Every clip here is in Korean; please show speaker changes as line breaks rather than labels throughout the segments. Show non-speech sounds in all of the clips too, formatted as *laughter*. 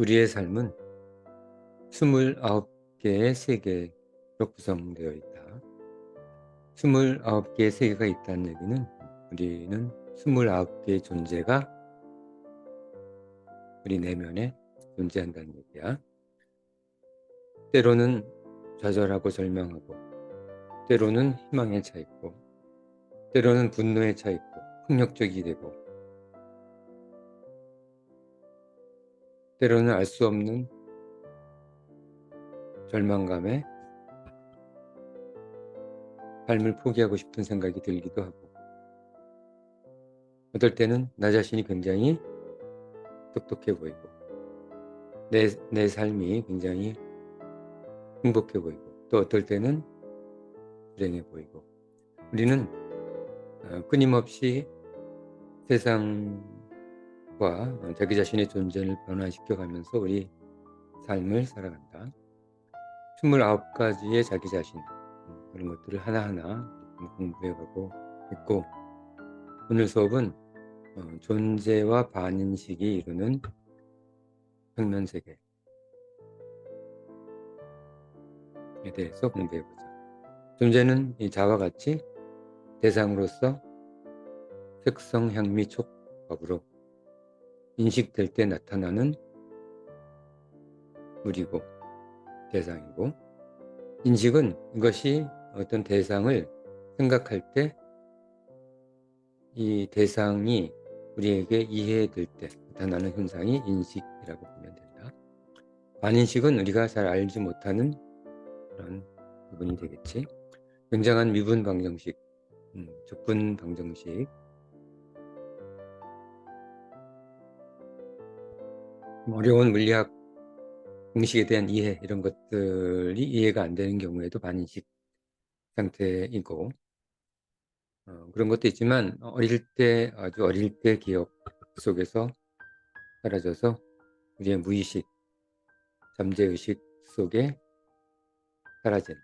우리의 삶은 29개의 세계로 구성되어 있다. 29개의 세계가 있다는 얘기는 우리는 29개의 존재가 우리 내면에 존재한다는 얘기야. 때로는 좌절하고 절망하고, 때로는 희망에 차 있고, 때로는 분노에 차 있고, 폭력적이 되고, 때로는 알 수 없는 절망감에 삶을 포기하고 싶은 생각이 들기도 하고. 어떨 때는 나 자신이 굉장히 똑똑해 보이고 내, 내 삶이 굉장히 행복해 보이고 또 어떨 때는 불행해 보이고. 우리는 어, 끊임없이 세상 과 자기 자신의 존재를 변화시켜 가면서 우리 삶을 살아간다. 29가지의 자기 자신 음, 그런 것들을 하나하나 공부해가고 있고 오늘 수업은 어, 존재와 반인식이 이루는 평면세계에 대해서 공부해보자. 존재는 이 자와 같이 대상으로서 색성, 향미, 촉법으로 인식될 때 나타나는 물이고 대상이고 인식은 이것이 어떤 대상을 생각할 때 이 대상이 우리에게 이해될 때 나타나는 현상이 인식이라고 보면 된다. 반인식은 우리가 잘 알지 못하는 그런 부분이 되겠지. 굉장한 미분 방정식, 음, 적분 방정식, 어려운 물리학 공식에 대한 이해 이런 것들이 이해가 안 되는 경우에도 반인식 상태이고 어, 그런 것도 있지만 어릴 때 아주 어릴 때 기억 속에서 사라져서 우리의 무의식 잠재의식 속에 사라진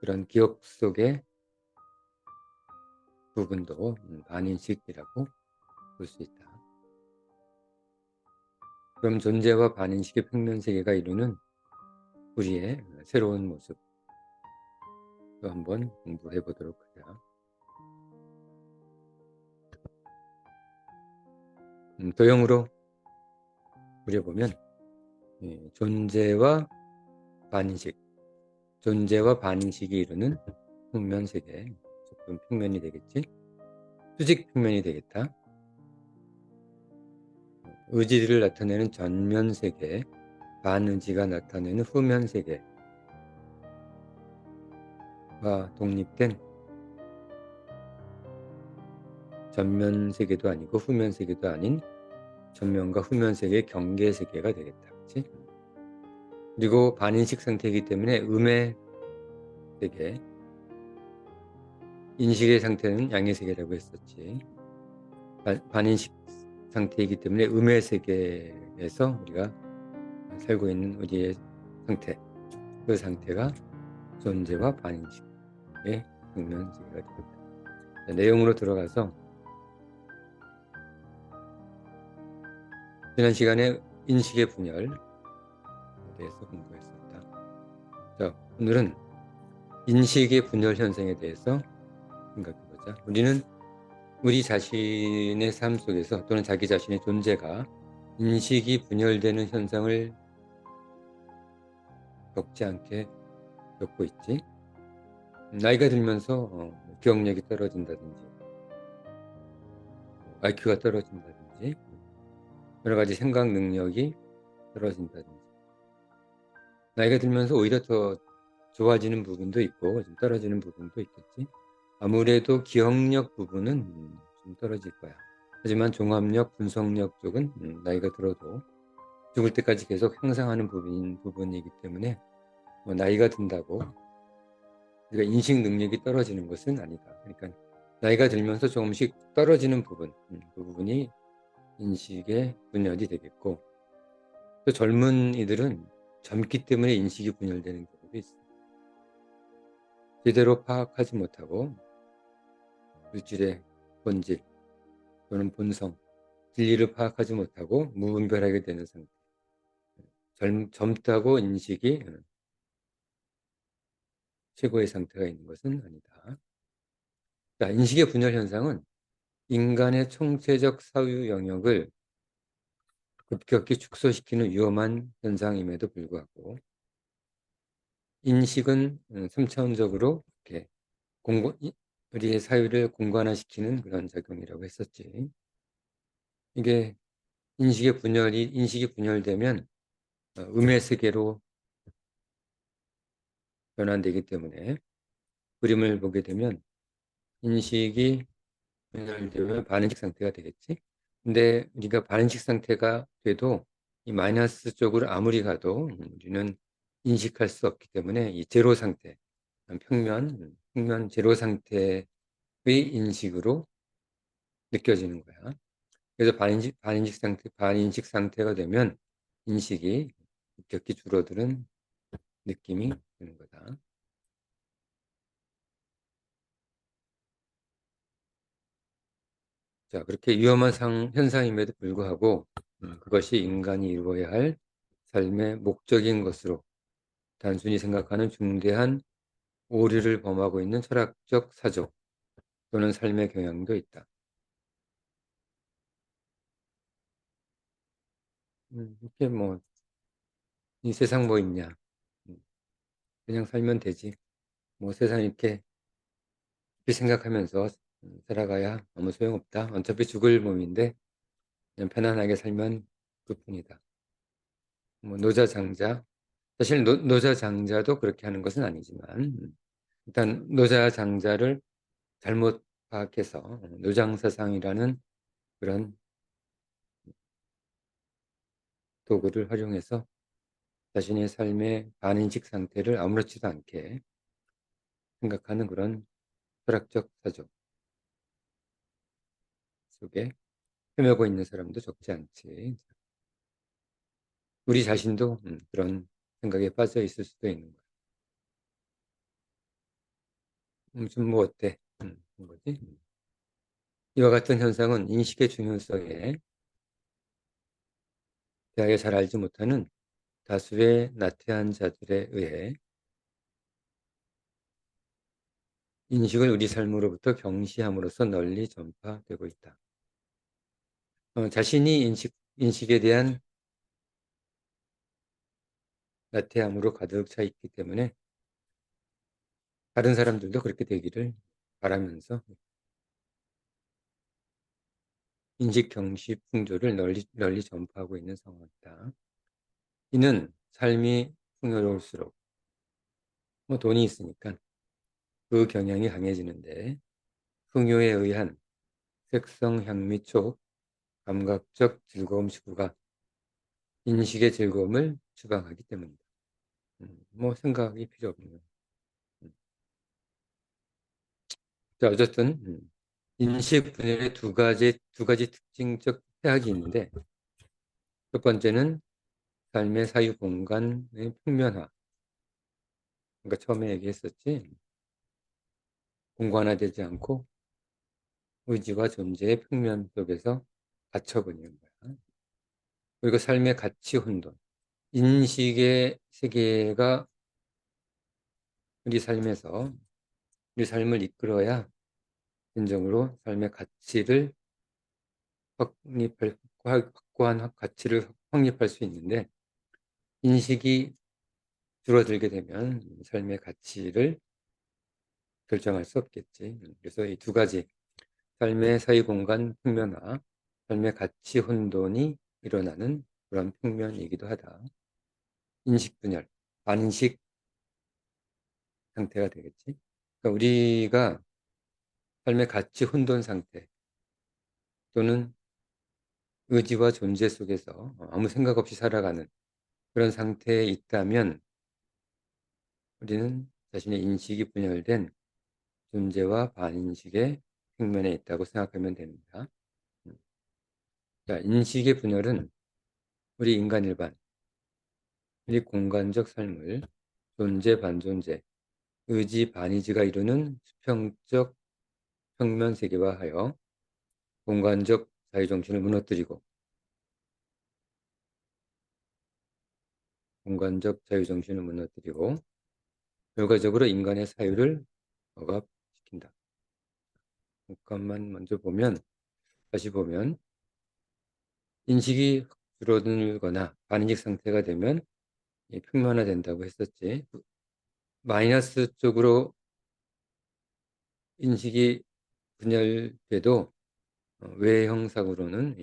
그런 기억 속의 부분도 반인식이라고 볼 수 있다. 그럼 존재와 반인식의 평면세계가 이루는 우리의 새로운 모습. 또 한번 공부해 보도록 하자. 음, 도형으로 그려보면 예, 존재와 반인식 존재와 반인식이 이루는 평면세계. 조금 평면이 되겠지? 수직 평면이 되겠다 의지를 나타내는 전면 세계, 반의지가 나타내는 후면 세계와 독립된 전면 세계도 아니고 후면 세계도 아닌 전면과 후면 세계의 경계 세계가 되겠다. 그치? 그리고 반인식 상태이기 때문에 음의 세계, 인식의 상태는 양의 세계라고 했었지. 반인식 상태이기 때문에 음의 세계에서 우리가 살고 있는 우리의 상태, 그 상태가 존재와 반인식의 평면 세계가 됩니다. 내용으로 들어가서 지난 시간에 인식의 분열에 대해서 공부했습니다. 자, 오늘은 인식의 분열 현상에 대해서 생각해보자. 우리는 우리 자신의 삶 속에서 또는 자기 자신의 존재가 인식이 분열되는 현상을 겪지 않게 겪고 있지. 나이가 들면서 어, 기억력이 떨어진다든지, IQ가 떨어진다든지, 여러 가지 생각 능력이 떨어진다든지, 나이가 들면서 오히려 더 좋아지는 부분도 있고, 좀 떨어지는 부분도 있겠지. 아무래도 기억력 부분은 좀 떨어질 거야. 하지만 종합력, 분석력 쪽은 음, 나이가 들어도 죽을 때까지 계속 향상하는 부분, 부분이기 때문에 뭐 나이가 든다고 우리가 인식 능력이 떨어지는 것은 아니다. 그러니까 나이가 들면서 조금씩 떨어지는 부분, 음, 그 부분이 인식의 분열이 되겠고 또 젊은 이들은 젊기 때문에 인식이 분열되는 경우도 있습니다. 제대로 파악하지 못하고 물질의 본질 또는 본성, 진리를 파악하지 못하고 무분별하게 되는 상태. 젊, 젊다고 인식이 최고의 상태가 있는 것은 아니다. 자, 인식의 분열 현상은 인간의 총체적 사유 영역을 급격히 축소시키는 위험한 현상임에도 불구하고 인식은 3차원적으로 이렇게 공고, 우리의 사유를 공간화시키는 그런 작용이라고 했었지. 이게 인식의 분열이 인식이 분열되면 어, 음의 세계로 변환되기 때문에 그림을 보게 되면 인식이 분열되면 반응식 상태가 되겠지. 근데 우리가 반응식 상태가 돼도 이 마이너스 쪽으로 아무리 가도 우리는 인식할 수 없기 때문에 이 제로 상태, 평면, 평면 제로 상태의 인식으로 느껴지는 거야. 그래서 반인식, 반인식 상태, 반인식 상태가 되면 인식이 급격히 줄어드는 느낌이 드는 거다. 자, 그렇게 위험한 상, 현상임에도 불구하고 음, 그것이 인간이 이루어야 할 삶의 목적인 것으로 단순히 생각하는 중대한 오류를 범하고 있는 철학적 사조 또는 삶의 경향도 있다. 음, 이렇게 뭐, 이 세상 뭐 있냐. 음, 그냥 살면 되지. 뭐 세상 이렇게 생각하면서 살아가야 아무 소용없다. 어차피 죽을 몸인데 그냥 편안하게 살면 그뿐이다. 뭐 노자장자 사실 노, 노자장자도 그렇게 하는 것은 아니지만 일단 노자 장자를 잘못 파악해서 노장사상이라는 그런 도구를 활용해서 자신의 삶의 반인식 상태를 아무렇지도 않게 생각하는 그런 철학적 사조 속에 헤매고 있는 사람도 적지 않지. 우리 자신도 음, 그런 생각에 빠져 있을 수도 있는 거야. 음, 좀뭐 어때? 음, 거지? 음. 이와 같은 현상은 인식의 중요성에 대하여 잘 알지 못하는 다수의 나태한 자들에 의해 인식을 우리 삶으로부터 경시함으로써 널리 전파되고 있다. 어, 자신이 인식, 인식에 대한 나태함으로 가득 차 있기 때문에 다른 사람들도 그렇게 되기를 바라면서 인식 경시 풍조를 널리, 널리 전파하고 있는 상황이다. 이는 삶이 풍요로울수록 뭐 돈이 있으니까 그 경향이 강해지는데 풍요에 의한 색성, 향미, 촉, 감각적 즐거움 추구가 인식의 즐거움을 추방하기 때문이다. 음, 뭐 생각이 필요. 음. 자 어쨌든 음, 인식 분열의 두 가지 두 가지 특징적 해악이 있는데 첫 번째는 삶의 사유 공간의 평면화. 그러니까 처음에 얘기했었지. 공간화되지 않고 의지와 존재의 평면 속에서 갇혀버리는 거야. 그리고 삶의 가치 혼돈. 인식의 세계가 우리 삶에서 우리 삶을 이끌어야 진정으로 삶의 가치를 확립할, 확고한 가치를 확립할 수 있는데 인식이 줄어들게 되면 삶의 가치를 결정할 수 없겠지. 그래서 이 두 가지 삶의 사이 공간 평면화, 삶의 가치 혼돈이 일어나는 그런 평면이기도 하다. 인식 분열, 반인식 상태가 되겠지. 그러니까 우리가 삶의 가치 혼돈 상태 또는 의지와 존재 속에서 아무 생각 없이 살아가는 그런 상태에 있다면 우리는 자신의 인식이 분열된 존재와 반인식의 평면에 있다고 생각하면 됩니다. 음. 자, 인식의 분열은 우리 인간 일반, 우리 공간적 삶을 존재 반존재, 의지 반의지가 이루는 수평적 평면 세계화하여 공간적 자유 정신을 무너뜨리고 공간적 자유 정신을 무너뜨리고 결과적으로 인간의 사유를 억압시킨다. 잠깐만 먼저 보면 다시 보면 인식이 줄어들거나 반인식 상태가 되면 평면화된다고 했었지. 마이너스 쪽으로 인식이 분열돼도 어, 외형상으로는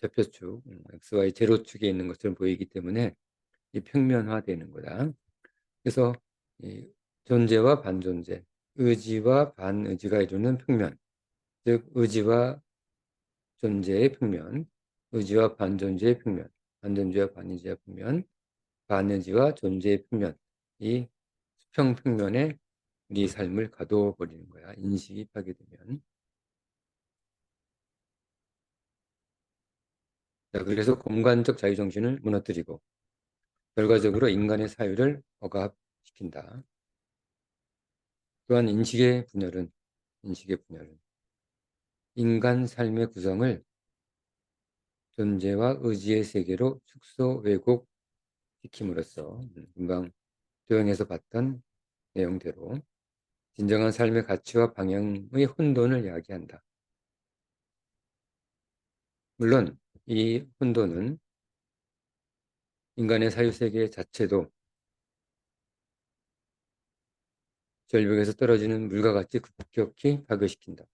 좌표축 XY 제로축에 있는 것처럼 보이기 때문에 이 평면화되는 거다. 그래서 존재와 반존재, 의지와 반의지가 이루는 평면, 즉 의지와 존재의 평면, 의지와 반존재의 평면, 반존재와 반의지의 평면, 반의지와 존재의 평면, 이 수평 평면에 우리 삶을 가둬버리는 거야. 인식이 파괴되면. 자, 그래서 공간적 자유정신을 무너뜨리고 결과적으로 인간의 사유를 억압시킨다. 또한 인식의 분열은 인식의 분열은 인간 삶의 구성을 존재와 의지의 세계로 축소 왜곡 시킴으로써 금방 도형에서 봤던 내용대로 진정한 삶의 가치와 방향의 혼돈을 이야기한다. 물론 이 혼돈은 인간의 사유세계 자체도 절벽에서 떨어지는 물과 같이 급격히 파괴시킨다.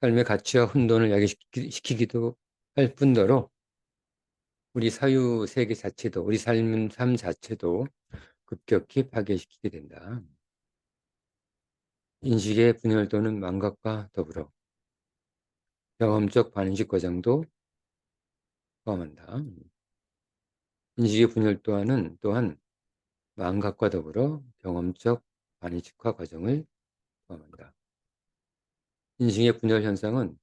삶의 가치와 혼돈을 야기시키기도 할 뿐더러 우리 사유 세계 자체도 우리 삶, 삶 자체도 급격히 파괴시키게 된다. 인식의 분열 또는 망각과 더불어 경험적 반인식 과정도 포함한다. 인식의 분열 또한은 또한 망각과 더불어 경험적 반인식화 과정을 포함한다. 인식의 분열 현상은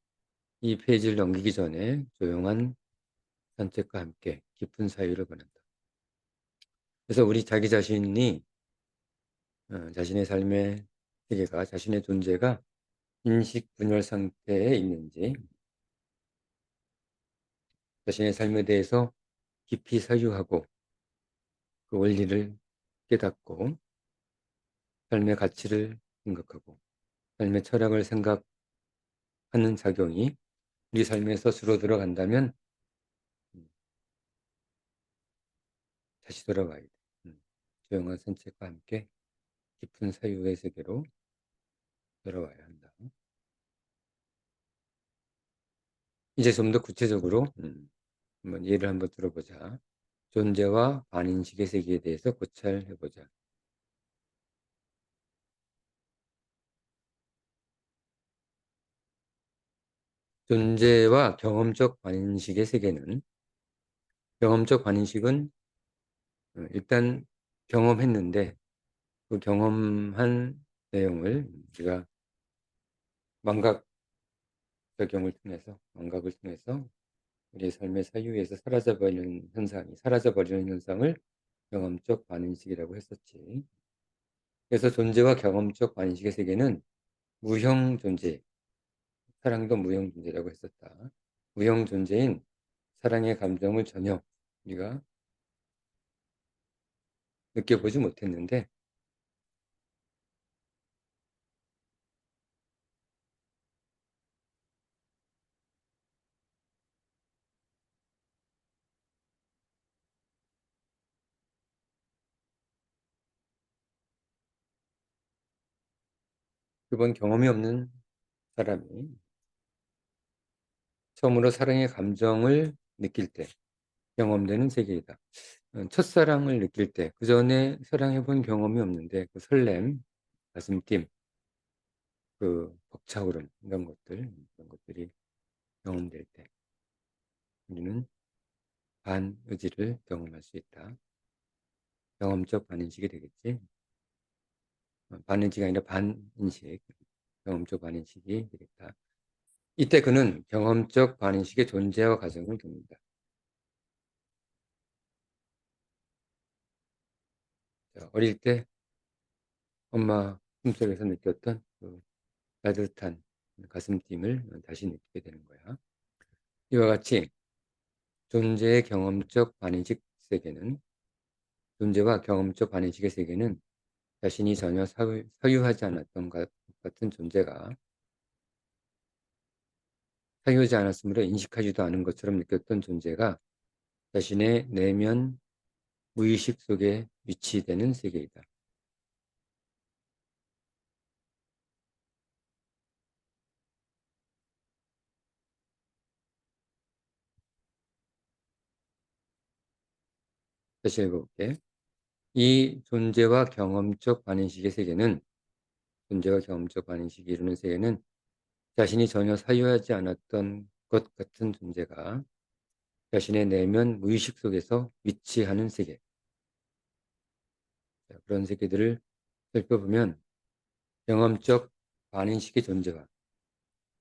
이 페이지를 넘기기 전에 조용한 산책과 함께 깊은 사유를 보낸다. 그래서 우리 자기 자신이 어, 자신의 삶의 세계가 자신의 존재가 인식 분열 상태에 있는지 자신의 삶에 대해서 깊이 사유하고 그 원리를 깨닫고 삶의 가치를 생각하고 삶의 철학을 생각하는 작용이 우리 삶에서 줄어 들어 간다면 다시 돌아와야 돼. 음, 조용한 산책과 함께 깊은 사유의 세계로 돌아와야 한다. 이제 좀 더 구체적으로 음, 한번 예를 한번 들어보자. 존재와 반인식의 세계에 대해서 고찰해보자. 존재와 경험적 반인식의 세계는 경험적 반인식은 어, 일단 경험했는데 그 경험한 내용을 우리가 망각 적용을 통해서 망각을 통해서 우리 삶의 사유에서 사라져버리는 현상이 사라져버리는 현상을 경험적 반인식이라고 했었지. 그래서 존재와 경험적 반인식의 세계는 무형 존재, 사랑도 무형 존재라고 했었다. 무형 존재인 사랑의 감정을 전혀 우리가 느껴보지 못했는데 그번 경험이 없는 사람이 처음으로 사랑의 감정을 느낄 때 경험되는 세계이다. 어, 첫사랑을 느낄 때, 그 전에 사랑해 본 경험이 없는데, 그 설렘, 가슴 뛴, 그 벅차오름, 이런 것들, 이런 것들이 경험될 때, 우리는 반의지를 경험할 수 있다. 경험적 반인식이 되겠지. 어, 반의지가 아니라 반인식, 경험적 반인식이 되겠다. 이때 그는 경험적 반인식의 존재와 과정을 겪는다. 어릴 때 엄마 품속에서 느꼈던 그 따뜻한 가슴 띵을 다시 느끼게 되는 거야. 이와 같이 존재의 경험적 반인식 세계는 존재와 경험적 반인식의 세계는 자신이 전혀 사유, 사유하지 않았던 것 같은 존재가 사유하지 않았으므로 인식하지도 않은 것처럼 느꼈던 존재가 자신의 내면 무의식 속에 위치되는 세계이다. 다시 읽어볼게. 이 존재와 경험적 반인식의 세계는 존재와 경험적 반인식이 이루는 세계는 자신이 전혀 사유하지 않았던 것 같은 존재가 자신의 내면 무의식 속에서 위치하는 세계. 그런 세계들을 살펴보면 경험적 반인식의 존재와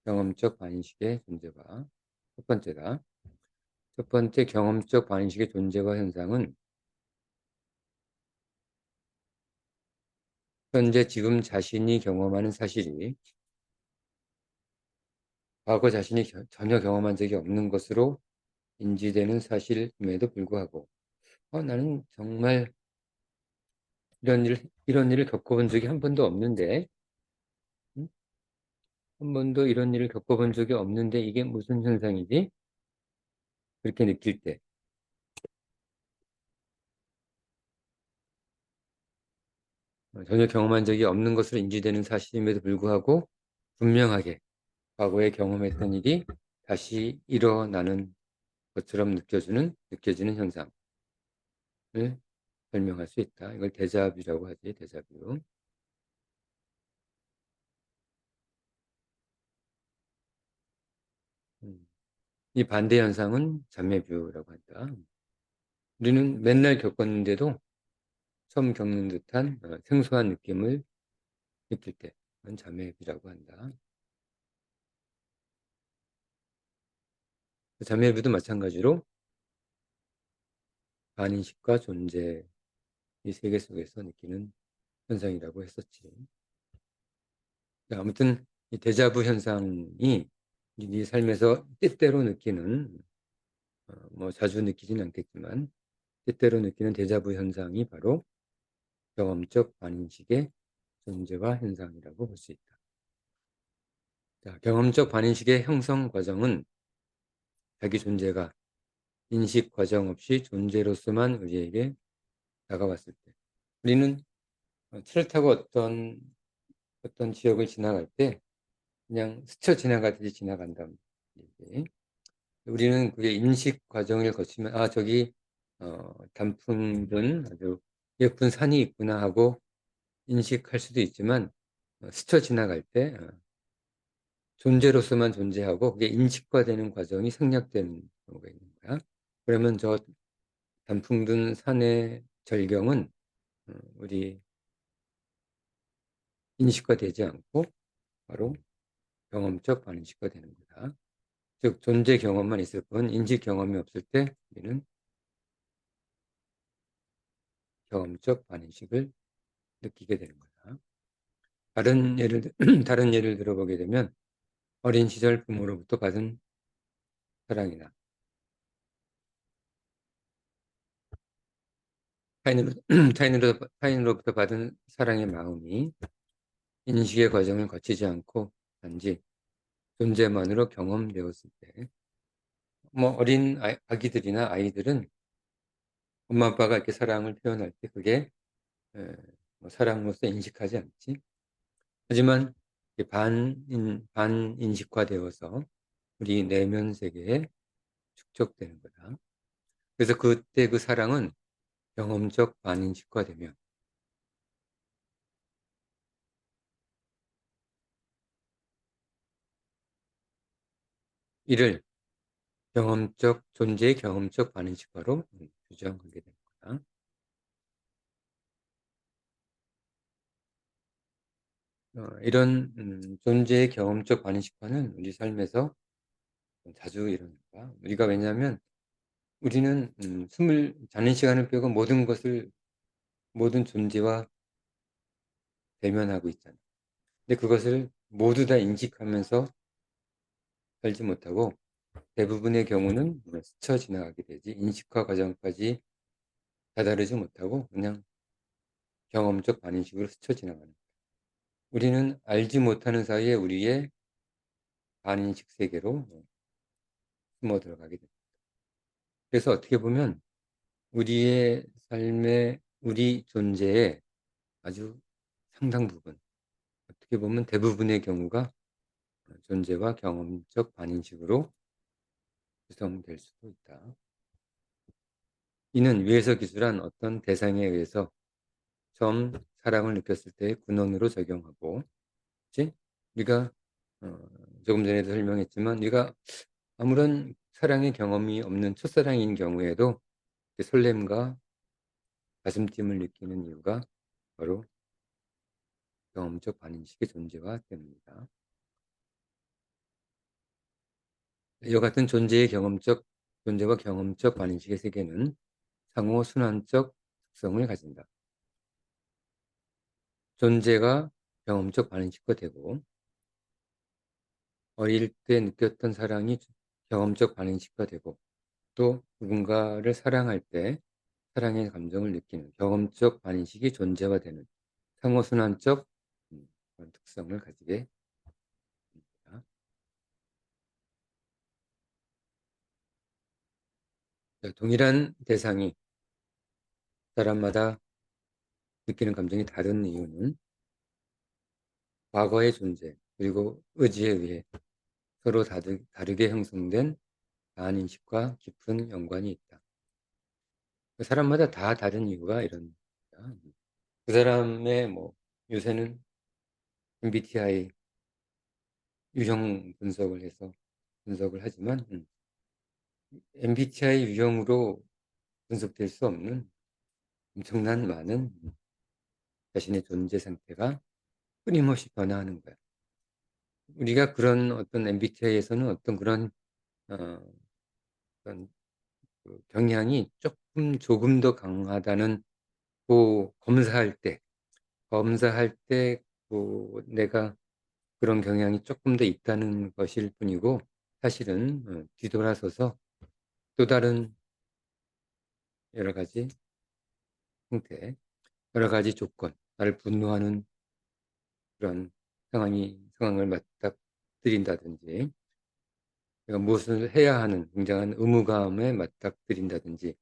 경험적 반인식의 존재와 첫 번째다. 첫 번째 경험적 반인식의 존재와 현상은 현재 지금 자신이 경험하는 사실이 과거 자신이 전혀 경험한 적이 없는 것으로 인지되는 사실임에도 불구하고 어, 나는 정말 이런 일, 이런 일을 겪어본 적이 한 번도 없는데 응? 한 번도 이런 일을 겪어본 적이 없는데 이게 무슨 현상이지? 그렇게 느낄 때 어, 전혀 경험한 적이 없는 것으로 인지되는 사실임에도 불구하고 분명하게 과거에 경험했던 일이 다시 일어나는 것처럼 느껴지는 느껴지는 현상을 설명할 수 있다. 이걸 대자뷰라고 하지. 대자뷰. 음. 이 반대 현상은 잠매뷰라고 한다. 우리는 맨날 겪었는데도 처음 겪는 듯한 어, 생소한 느낌을 느낄 때 그건 잠매뷰라고 한다. 잠매뷰도 마찬가지로 반인식과 존재 이 세계 속에서 느끼는 현상이라고 했었지. 아무튼 이 데자부 현상이 네 삶에서 때때로 느끼는 어, 뭐 자주 느끼지는 않겠지만 때때로 느끼는 데자부 현상이 바로 경험적 반인식의 존재와 현상이라고 볼 수 있다. 자, 경험적 반인식의 형성 과정은 자기 존재가 인식 과정 없이 존재로서만 우리에게 다가왔을 때 우리는 차를 타고 어떤 어떤 지역을 지나갈 때 그냥 스쳐 지나가듯이 지나간다는 얘기. 우리는 그게 인식 과정을 거치면 아 저기 어, 단풍 든 아주 예쁜 산이 있구나 하고 인식할 수도 있지만 어, 스쳐 지나갈 때 어, 존재로서만 존재하고 그게 인식화되는 과정이 생략되는 경우가 있는 거야. 그러면 저 단풍 든 산의 절경은 어, 우리 인식화되지 않고 바로 경험적 반인식화 되는 거다. 즉 존재 경험만 있을 뿐 인식 경험이 없을 때 우리는 경험적 반인식을 느끼게 되는 거다. 다른 예를 *clears throat* 다른 예를 들어보게 되면 어린 시절 부모로부터 받은 사랑이나 타인으로, *clears throat* 타인으로, 타인으로부터 받은 사랑의 마음이 인식의 과정을 거치지 않고 단지 존재만으로 경험되었을 때, 뭐 어린 아기들이나 아이들은 엄마 아빠가 이렇게 사랑을 표현할 때 그게 뭐 사랑으로서 인식하지 않지. 하지만 반인 반인식화되어서 우리 내면 세계에 축적되는 거다. 그래서 그때 그 사랑은 경험적 반인식화되면 이를 경험적 존재의 경험적 반인식화로 규정하게 됩니다. 어, 이런 음, 존재의 경험적 반인식화는 우리 삶에서 자주 일어납니다. 우리가 왜냐하면 우리는 음, 숨을 자는 시간을 빼고 모든 것을 모든 존재와 대면하고 있잖아요. 근데 그것을 모두 다 인식하면서 살지 못하고 대부분의 경우는 뭐 스쳐 지나가게 되지 인식화 과정까지 다다르지 못하고 그냥 경험적 반인식으로 스쳐 지나가는. 우리는 알지 못하는 사이에 우리의 반인식 세계로 숨어 들어가게 됩니다. 그래서 어떻게 보면 우리의 삶의 우리 존재의 아주 상당 부분 어떻게 보면 대부분의 경우가 존재와 경험적 반인식으로 구성될 수도 있다. 이는 위에서 기술한 어떤 대상에 의해서 처음 사랑을 느꼈을 때의 군원으로 적용하고, 그치? 우리가 어, 조금 전에도 설명했지만, 우리가 아무런 사랑의 경험이 없는 첫사랑인 경우에도 설렘과 가슴팀을 느끼는 이유가 바로 경험적 반인식의 존재와 때문입니다. 이와 같은 존재의 경험적 존재와 경험적 반인식의 세계는 상호 순환적 특성을 가진다. 존재가 경험적 반인식과 되고 어릴 때 느꼈던 사랑이 경험적 반인식과 되고 또 누군가를 사랑할 때 사랑의 감정을 느끼는 경험적 반인식이 존재화되는 상호순환적 음, 특성을 가지게 됩니다. 동일한 대상이 사람마다 느끼는 감정이 다른 이유는 과거의 존재 그리고 의지에 의해 서로 다르게 형성된 반인식과 깊은 연관이 있다. 사람마다 다 다른 이유가 이런. 그 사람의 뭐 요새는 MBTI 유형 분석을 해서 분석을 하지만 음, MBTI 유형으로 분석될 수 없는 엄청난 많은 자신의 존재 상태가 끊임없이 변화하는 거야. 우리가 그런 어떤 MBTI에서는 어떤 그런 어, 어떤 그 경향이 조금 조금 더 강하다는 그 검사할 때 검사할 때 그 내가 그런 경향이 조금 더 있다는 것일 뿐이고 사실은 어, 뒤돌아서서 또 다른 여러 가지 형태, 여러 가지 조건, 나를 분노하는 그런 상황이 상황을 맞닥뜨린다든지 내가 무엇을 해야 하는 굉장한 의무감에 맞닥뜨린다든지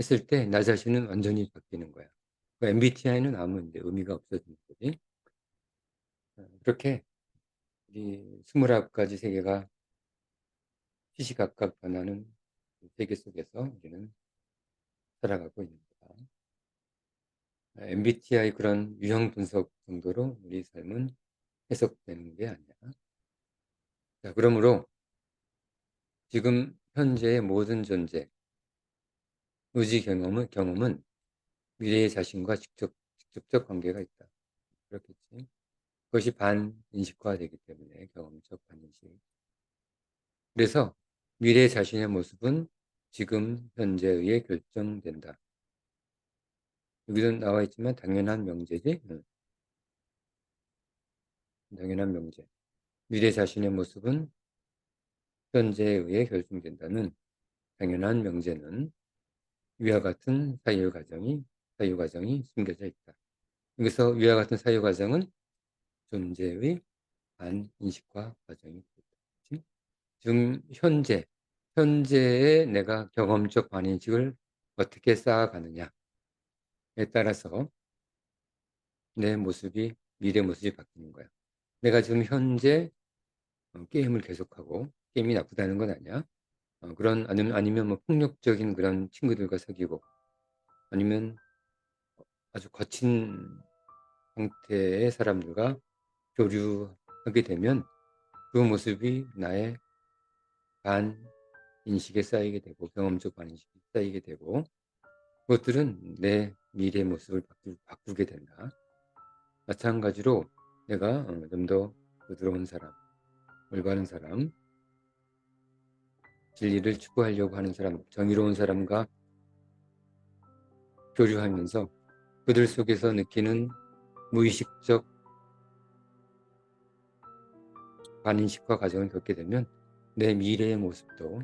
했을 때 나 자신은 완전히 바뀌는 거야. 그 MBTI는 아무 의미가 없어지는 거지. 어, 그렇게 이 스물아홉 가지 세계가 시시각각 변하는 세계 속에서 우리는 살아가고 있는. MBTI 그런 유형 분석 정도로 우리 삶은 해석되는 게 아니야. 자, 그러므로 지금 현재의 모든 존재, 의지 경험은, 경험은 미래의 자신과 직접, 직접적 관계가 있다. 그렇겠지. 그것이 반인식화되기 때문에 경험적 반인식. 그래서 미래 자신의 모습은 지금 현재에 결정된다. 여기도 나와 있지만 당연한 명제지. 응. 당연한 명제. 미래 자신의 모습은 현재에 의해 결정된다는 당연한 명제는 위와 같은 사유 과정이 사유 과정이 숨겨져 있다. 여기서 위와 같은 사유 과정은 존재의 반인식화 과정이 있다. 지금 현재 현재의 내가 경험적 반인식을 어떻게 쌓아가느냐에 따라서 내 모습이 미래 모습이 바뀌는 거야. 내가 지금 현재 어, 게임을 계속하고 게임이 나쁘다는 건 아니야. 어, 그런 아니면 아니면 뭐 폭력적인 그런 친구들과 사귀고 아니면 아주 거친 상태의 사람들과 교류하게 되면 그 모습이 나의 반 인식에 쌓이게 되고 경험적 반 인식이 쌓이게 되고 그것들은 내 미래의 모습을 바꾸, 게 된다. 마찬가지로 내가 어, 좀더 부드러운 사람, 올바른 사람, 진리를 추구하려고 하는 사람, 정의로운 사람과 교류하면서 그들 속에서 느끼는 무의식적 반인식화 과정을 겪게 되면 내 미래의 모습도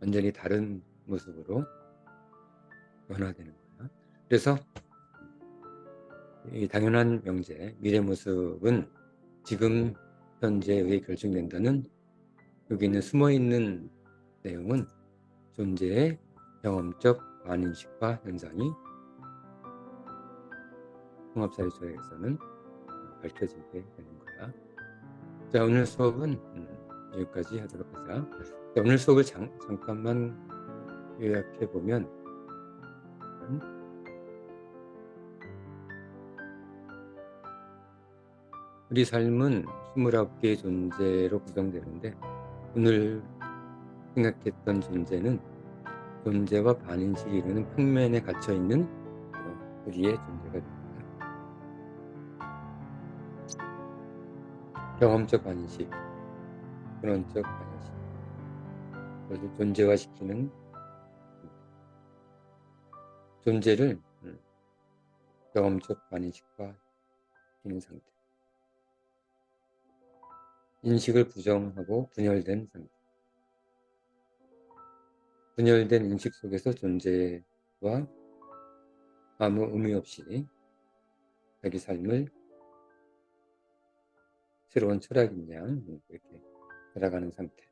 완전히 다른 모습으로 변화되는 거야. 그래서 이 당연한 명제, 미래 모습은 지금 현재에 의해 결정된다는 여기 있는 숨어 있는 내용은 존재의 경험적 반인식과 현상이 통합사회조에서는 밝혀지게 되는 거야. 자, 오늘 수업은 음, 여기까지 하도록 하자. 자, 오늘 수업을 잠, 잠깐만 요약해 보면 우리 삶은 29개의 존재로 구성되는데 오늘 생각했던 존재는 존재와 반인식이 이루는 평면에 갇혀 있는 우리의 존재가 됩니다. 경험적 반인식, 근원적 반인식, 그래서 존재화시키는 존재를 음, 경험적 반인식화 시키는 상태. 인식을 부정하고 분열된 상태. 분열된 인식 속에서 존재와 아무 의미 없이 자기 삶을 새로운 철학인 양 이렇게 살아가는 상태.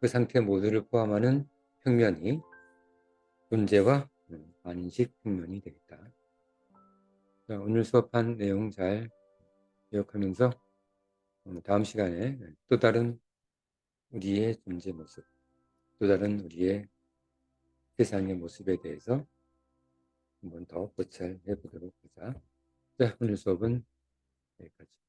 그 상태 모두를 포함하는 평면이 존재와 반인식 평면이 되겠다. 자, 오늘 수업한 내용 잘 기억하면서 어, 다음 시간에 또 다른 우리의 존재 모습, 또 다른 우리의 세상의 모습에 대해서 한번 더 고찰해 보도록 하자. 자, 오늘 수업은 여기까지.